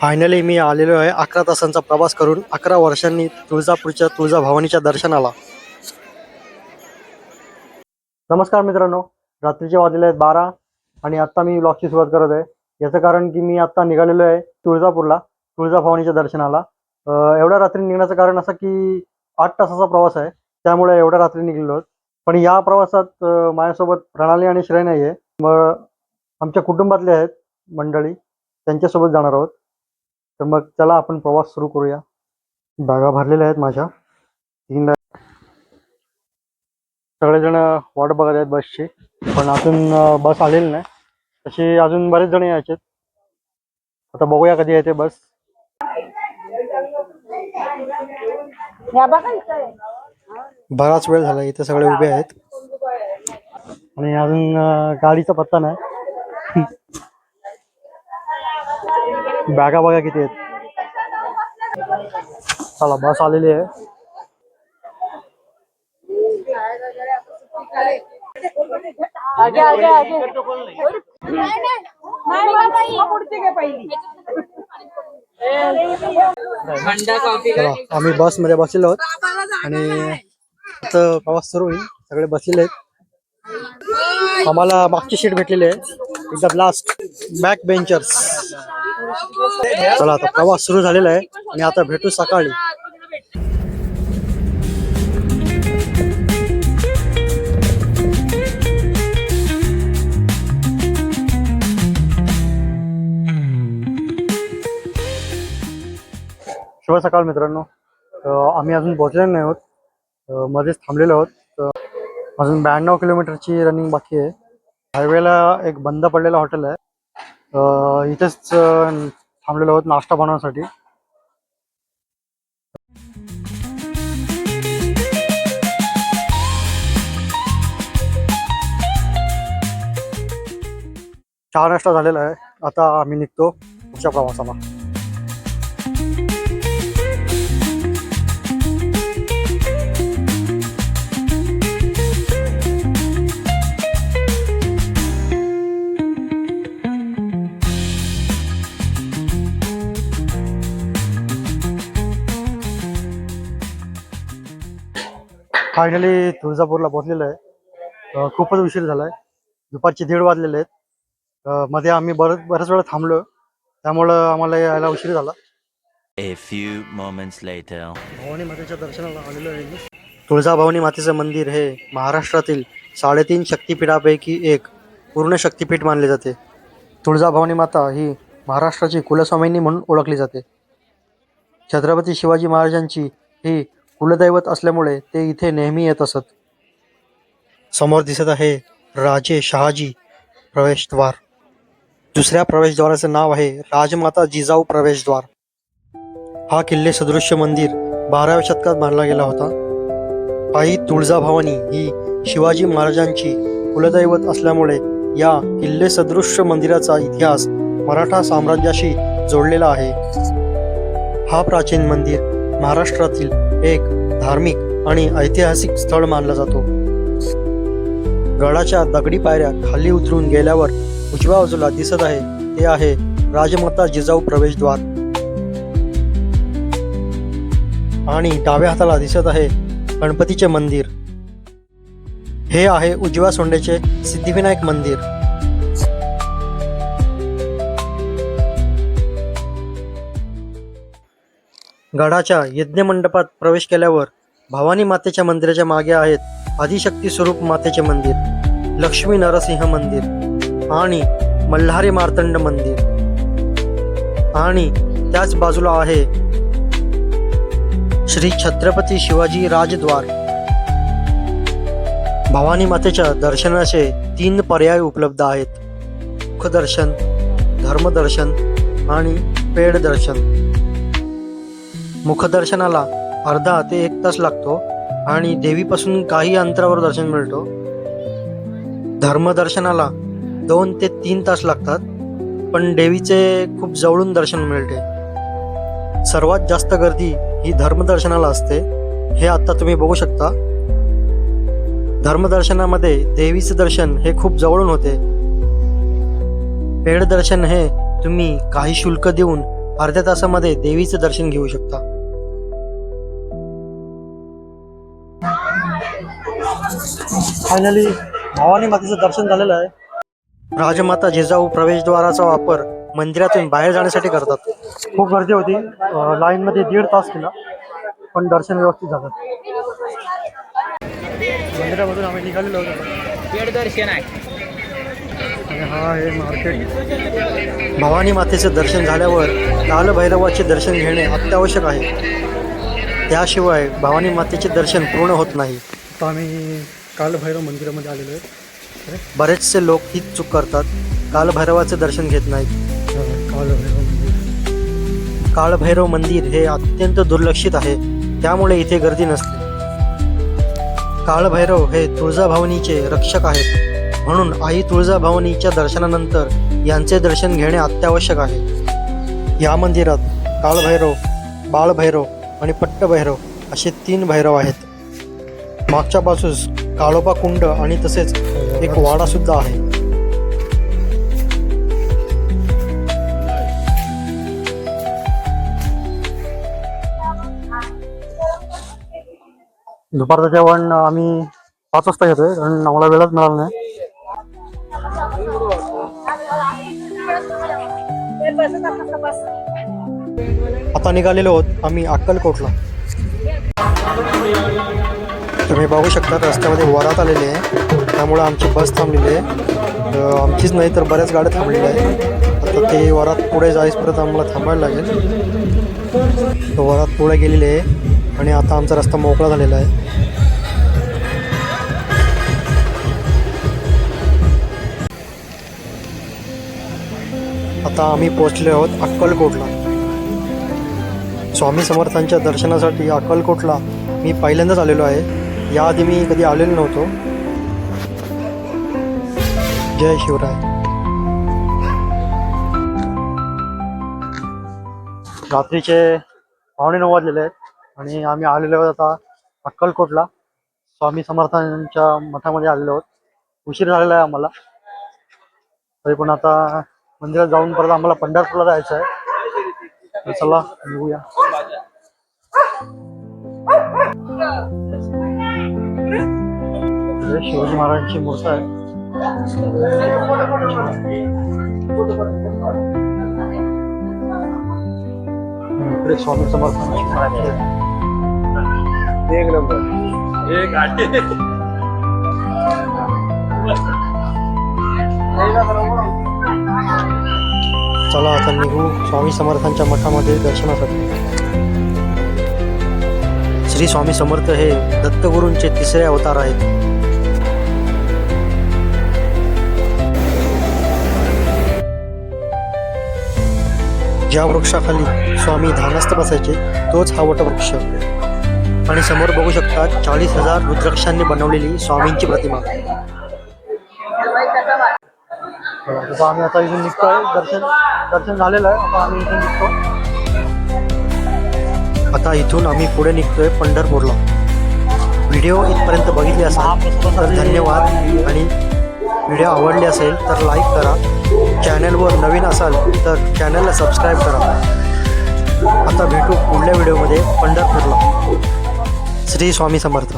Finally मी आलेलो आहे अकरा तासांचा प्रवास करून अकरा वर्षांनी तुळजापूरच्या तुळजाभवानीच्या दर्शनाला. नमस्कार मित्रांनो. रात्रीचे वाजले आहेत बारा आणि आत्ता मी ब्लॉगची सुरुवात करत आहे. याचं कारण की मी आत्ता निघालेलो आहे तुळजापूरला तुळजाभवानीच्या दर्शनाला. एवढ्या रात्री निघण्याचं कारण असं की आठ तासाचा प्रवास आहे त्यामुळे एवढ्या रात्री निघलेलो आहोत. पण या प्रवासात माझ्यासोबत प्रणाली आणि श्रेय नाही आहे मग आमच्या कुटुंबातले आहेत मंडळी त्यांच्यासोबत जाणार आहोत. तर मग चला आपण प्रवास सुरू करूया. बॅगा भरलेल्या आहेत माझ्या. तीन सगळेजण वाट बघत आहेत बसची. पण अजून बस आलेली नाही. तशी अजून बरेच जण यायचे आता बघूया कधी येते बस. बराच वेळ झाला इथे सगळे उभे आहेत. आणि अजून गाडीचा पत्ता नाही. बॅगा बघा किती आहेत. चला बस आलेली आहे. आगे आगे आगे. आम्ही बसमध्ये बसलेलो आहोत. आणि आता प्रवास सुरू होईल. सगळे बसलेले आहेत. आम्हाला मागची सीट भेटलेली आहे. एकदम लास्ट बॅक बेंचर्स चला आता प्रवास सुरू झालेला आहे. आणि आता भेटू सकाळी. शुभ सकाळ मित्रांनो. आम्ही अजून पोहोचलेलो नाही आहोत. मध्येच थांबलेलो आहोत. अजून ब्याण्णव किलोमीटरची रनिंग बाकी आहे. हायवेला एक बंद पडलेला हॉटेल आहे. इथेच थांबलेलो आहोत नाश्ता बनवण्यासाठी. चहा नाश्ता झालेला आहे. आता आम्ही निघतो पुढच्या प्रवासाला. फायनली तुळजापूरला पोहोचलेलो आहे. अं, खूपच उशीर झालाय. दुपारचे दीड वाजलेले आहेत. अं, मध्ये आम्ही बरच बऱ्याच वेळा थांबलो. त्यामुळं आम्हाला यायला उशीर झाला. A few moments later. Bhavani मातेच्या दर्शनाला आलेलो आहे मी. तुळजाभवानी मातेचं मंदिर हे महाराष्ट्रातील साडेतीन शक्तिपीठापैकी एक पूर्ण शक्तिपीठ मानले जाते. तुळजाभवानी माता ही महाराष्ट्राची कुलस्वामिनी म्हणून ओळखली जाते. छत्रपती शिवाजी महाराजांची ही कुलदैवत असल्यामुळे ते इथे नेहमी येत असत. समोर दिसत आहे राजे शहाजी प्रवेशद्वार. दुसऱ्या प्रवेशद्वाराचं नाव आहे राजमाता जिजाऊ प्रवेशद्वार. हा किल्ले सदृश्य मंदिर बाराव्या शतकात बांधला गेला होता. आई तुळजाभवानी ही शिवाजी महाराजांची कुलदैवत असल्यामुळे या किल्ले सदृश्य मंदिराचा इतिहास मराठा साम्राज्याशी जोडलेला आहे. हा प्राचीन मंदिर महाराष्ट्रातील एक धार्मिक आणि ऐतिहासिक स्थळ मानला जातो. गडाच्या दगडी पायऱ्या खाली उतरून गेल्यावर उजव्या बाजूला दिसत आहे ते आहे राजमाता जिजाऊ प्रवेशद्वार. आणि डाव्या हाताला दिसत आहे गणपतीचे मंदिर. हे आहे उजव्या सोंडेचे सिद्धिविनायक मंदिर. गडाच्या यज्ञ मंडपात प्रवेश केल्यावर भवानी मातेच्या मंदिराच्या मागे आहेत आदिशक्ती स्वरूप मातेचे मंदिर लक्ष्मी नरसिंह मंदिर आणि मल्हारी मार्तंड मंदिर. आणि त्याच बाजूला आहे श्री छत्रपती शिवाजी राजद्वार. भवानी मातेच्या दर्शनाचे तीन पर्याय उपलब्ध आहेत. मुखदर्शन धर्मदर्शन आणि पेड दर्शन. मुखदर्शनाला अर्धा ते एक तास लागतो आणि देवीपासून काही अंतरावर दर्शन मिळतो. धर्मदर्शनाला दोन ते तीन तास लागतात पण देवीचे खूप जवळून दर्शन मिळते. सर्वात जास्त गर्दी ही धर्मदर्शनाला असते. हे आता तुम्ही बघू शकता. धर्मदर्शनामध्ये देवीचे दर्शन हे खूप जवळून होते. पेड दर्शन हे तुम्ही काही शुल्क देऊन अर्ध्या तासामध्ये देवीचं दर्शन घेऊ शकता. फायनली भवानी मातेचं दर्शन झालेलं आहे. राजमाता जिजाऊ प्रवेशद्वाराचा वापर मंदिरातून बाहेर जाण्यासाठी करतात. खूप गर्दी होती. लाईनमध्ये दीड तास केला पण दर्शन व्यवस्थित झालं. मंदिरामधून आम्ही निघालेलो होतो. दर्शन आहे. आणि हा आहे मार्केट भवानी मातेचे दर्शन झाल्यावर कालभैरवाचे दर्शन घेणे अत्यावश्यक आहे. त्याशिवाय भवानी मातेचे दर्शन पूर्ण होत नाही. तर आम्ही कालभैरव मंदिरामध्ये आलेलो आहे. बरेचसे लोक हीच चूक करतात. कालभैरवाचे दर्शन घेत नाहीत. कालभैरव मंदिर. काळभैरव मंदिर हे अत्यंत दुर्लक्षित आहे. त्यामुळे इथे गर्दी नसते. काळभैरव हे तुळजाभवानीचे रक्षक आहेत. म्हणून आई तुळजाभवानीच्या दर्शनानंतर यांचे दर्शन घेणे अत्यावश्यक आहे. या मंदिरात काळभैरव बाळभैरव आणि पट्टभैरव असे तीन भैरव आहेत. मागच्या बाजूस काळोबा कुंड आणि तसेच एक वाडा सुद्धा आहे. दुपारचं जेवण आम्ही पाच वाजता घेतोय कारण आम्हाला वेळच मिळाला नाही. आता निघालेलो आहोत आम्ही अक्कलकोटला. तुम्ही बघू शकता रस्त्यामध्ये वरात आलेली आहे. त्यामुळं आमची बस थांबलेली आहे. आमचीच नाही तर बऱ्याच गाड्या थांबलेल्या आहेत. आता ते वरात पुढे जाईसपर्यंत आम्हाला थांबायला लागेल. तर वरात पुढे गेलेली आहे आणि आता आमचा रस्ता मोकळा झालेला आहे. आता आम्ही पोहोचले आहोत अक्कलकोटला. स्वामी समर्थांच्या दर्शनासाठी अक्कलकोटला मी पहिल्यांदाच आलेलो आहे. याआधी मी कधी आलेलो नव्हतो. जय शिवराय. रात्रीचे पावणे नऊ वाजलेले आहेत आणि आम्ही आलेलो आहोत आता अक्कलकोटला. स्वामी समर्थांच्या मठामध्ये आलेलो आहोत. उशीर झालेला आहे आम्हाला. तरी पण आता मंदिरात जाऊन परत आम्हाला पंढरपूरला जायचं आहे. चला निघूया. शिवाजी महाराजांची मूर्त आहे. इकडे स्वामी समर्थांची आहे. एक नंबर. एक आठ चला आता निघू स्वामी समर्थांच्या मठामध्ये दर्शनासाठी. श्री स्वामी समर्थ हे दत्तगुरूंचे तिसरे अवतार आहेत. ज्या वृक्षाखाली स्वामी ध्यानस्थ बसायचे तोच हा वटवृक्ष. आणि समोर बघू शकता चाळीस हजार रुद्राक्षांनी बनवलेली स्वामींची प्रतिमा. तसं आम्ही आता इथून निघतोय. दर्शन दर्शन झालेलं आहे. आता आम्ही इथून निघतो. आता इथून आम्ही पुढे निघतोय पंढरपूरला. व्हिडिओ इथपर्यंत बघितले असा तर धन्यवाद आणि व्हिडिओ आवडले असेल तर लाईक करा. चॅनलवर नवीन असाल तर चॅनलला सबस्क्राईब करा. आता भेटू पुढल्या व्हिडिओमध्ये पंढरपूरला. श्री स्वामी समर्थ.